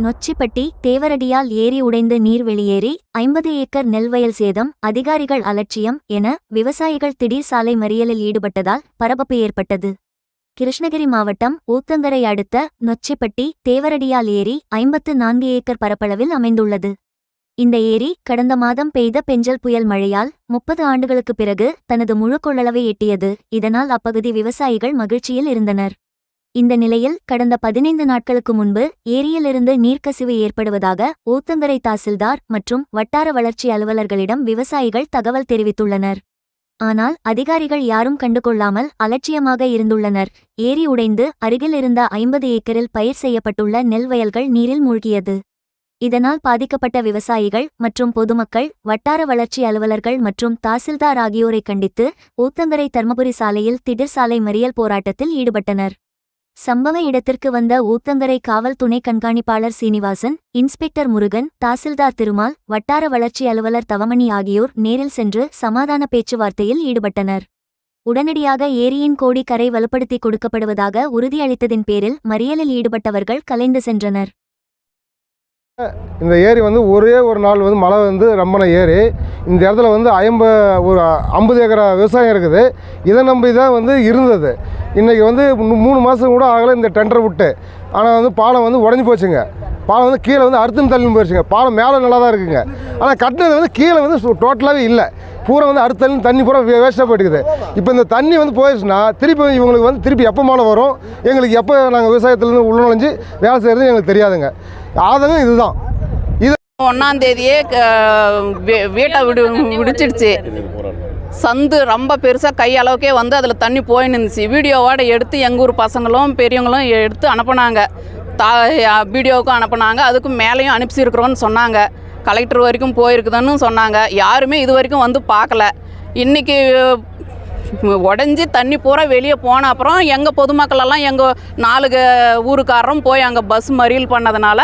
நொச்சிப்பட்டி தேவரடியால் ஏரி உடைந்து நீர் வெளியேறி ஐம்பது ஏக்கர் நெல் வயல் சேதம் அதிகாரிகள் அலட்சியம் என விவசாயிகள் திடீர் சாலை மறியலில் ஈடுபட்டதால் பரபரப்பு ஏற்பட்டது. கிருஷ்ணகிரி மாவட்டம் ஊத்தங்கரை அடுத்த நொச்சிப்பட்டி தேவரடியால் ஏரி ஐம்பத்து நான்கு ஏக்கர் பரப்பளவில் அமைந்துள்ளது. இந்த ஏரி கடந்த மாதம் பெய்த பெஞ்சல் புயல் மழையால் முப்பது ஆண்டுகளுக்குப் பிறகு தனது முழு கொள்ளளவை எட்டியது. இதனால் அப்பகுதி விவசாயிகள் மகிழ்ச்சியில் இருந்தனர். இந்த நிலையில் கடந்த பதினைந்து நாட்களுக்கு முன்பு ஏரியிலிருந்து நீர்க்கசிவு ஏற்படுவதாக ஊத்தங்கரை தாசில்தார் மற்றும் வட்டார வளர்ச்சி அலுவலர்களிடம் விவசாயிகள் தகவல் தெரிவித்துள்ளனர். ஆனால் அதிகாரிகள் யாரும் கண்டுகொள்ளாமல் அலட்சியமாக இருந்துள்ளனர். ஏரி உடைந்து அருகில் இருந்த ஐம்பது ஏக்கரில் பயிர் செய்யப்பட்டுள்ள நெல் வயல்கள் நீரில் மூழ்கியது. இதனால் பாதிக்கப்பட்ட விவசாயிகள் மற்றும் பொதுமக்கள் வட்டார வளர்ச்சி அலுவலர்கள் மற்றும் தாசில்தார் ஆகியோரை கண்டித்து ஊத்தங்கரை தர்மபுரி சாலையில் திடீர் சாலை மறியல் போராட்டத்தில் ஈடுபட்டனர். சம்பவ இடத்திற்கு வந்த ஊத்தங்கரை காவல் துணை கண்காணிப்பாளர் சீனிவாசன் இன்ஸ்பெக்டர் முருகன் தாசில்தார் திருமால் வட்டார வளர்ச்சி அலுவலர் தவமணி ஆகியோர் நேரில் சென்று சமாதான பேச்சுவார்த்தையில் ஈடுபட்டனர். உடனடியாக ஏரியின் கோடி கரை வலுப்படுத்தி கொடுக்கப்படுவதாக உறுதியளித்ததின் பேரில் மறியலில் ஈடுபட்டவர்கள் கலைந்து சென்றனர். இந்த ஏரி வந்து ஒரே ஒரு நாள் வந்து மழை வந்து ரொம்பன ஏரி. இந்த இடத்துல வந்து ஐம்ப ஒரு ஐம்பது ஏக்கரா விவசாயம் இருக்குது. இதை நம்பி தான் வந்து இருந்தது. இன்றைக்கி வந்து மூணு மாதம் கூட ஆகலை இந்த டெண்டர் விட்டு. ஆனால் வந்து பாலம் வந்து உடஞ்சி போச்சுங்க. பாலம் வந்து கீழே வந்து அறுத்துன்னு தள்ளின்னு போயிடுச்சுங்க பாலம் மேலே நல்லா தான் இருக்குங்க. ஆனால் கட்டினது வந்து கீழே வந்து டோட்டலாகவே இல்லை. பூரா வந்து அடுத்த தள்ளி தண்ணி பூரா வேஸ்ட்டாக போயிட்டுக்குது. இப்போ இந்த தண்ணி வந்து போயிடுச்சுன்னா திருப்பி இவங்களுக்கு வந்து திருப்பி எப்போ மழை வரும்? எங்களுக்கு எப்போ நாங்கள் விவசாயத்துலேருந்து உள்ள நுழைஞ்சு வேலை செய்கிறது எங்களுக்கு தெரியாதுங்க. ஆதங்கம் இதுதான். ஒன்றாம் தேதியே வீட்டை விடு விடிச்சிடுச்சு. சந்து ரொம்ப பெருசாக கை அளவுக்கே வந்து அதில் தண்ணி போயின்னு இருந்துச்சு. வீடியோவோட எடுத்து எங்கள் ஊர் பசங்களும் பெரியவங்களும் எடுத்து அனுப்புனாங்க. தா வீடியோவுக்கும் அனுப்புனாங்க. அதுக்கும் மேலேயும் அனுப்பிச்சிருக்கிறோன்னு சொன்னாங்க. கலெக்டர் வரைக்கும் போயிருக்குதுன்னு சொன்னாங்க. யாருமே இது வரைக்கும் வந்து பார்க்கல. இன்றைக்கி உடஞ்சி தண்ணி பூரா வெளியே போன அப்புறம் எங்கள் பொதுமக்களெல்லாம் எங்கள் நாலு ஊருக்காரரும் போய் அங்கே பஸ் மறியல் பண்ணதுனால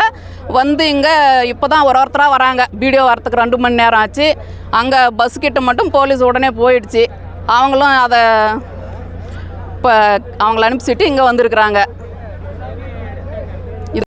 வந்து இங்கே இப்போ தான் ஒரு ஒருத்தராக வராங்க. வீடியோ வரத்துக்கு ரெண்டு மணி நேரம் ஆச்சு. அங்கே பஸ் கிட்ட மட்டும் போலீஸ் உடனே போயிடுச்சு. அவங்களும் அதை இப்போ அவங்கள அனுப்பிச்சிட்டு இங்கே வந்திருக்கிறாங்க.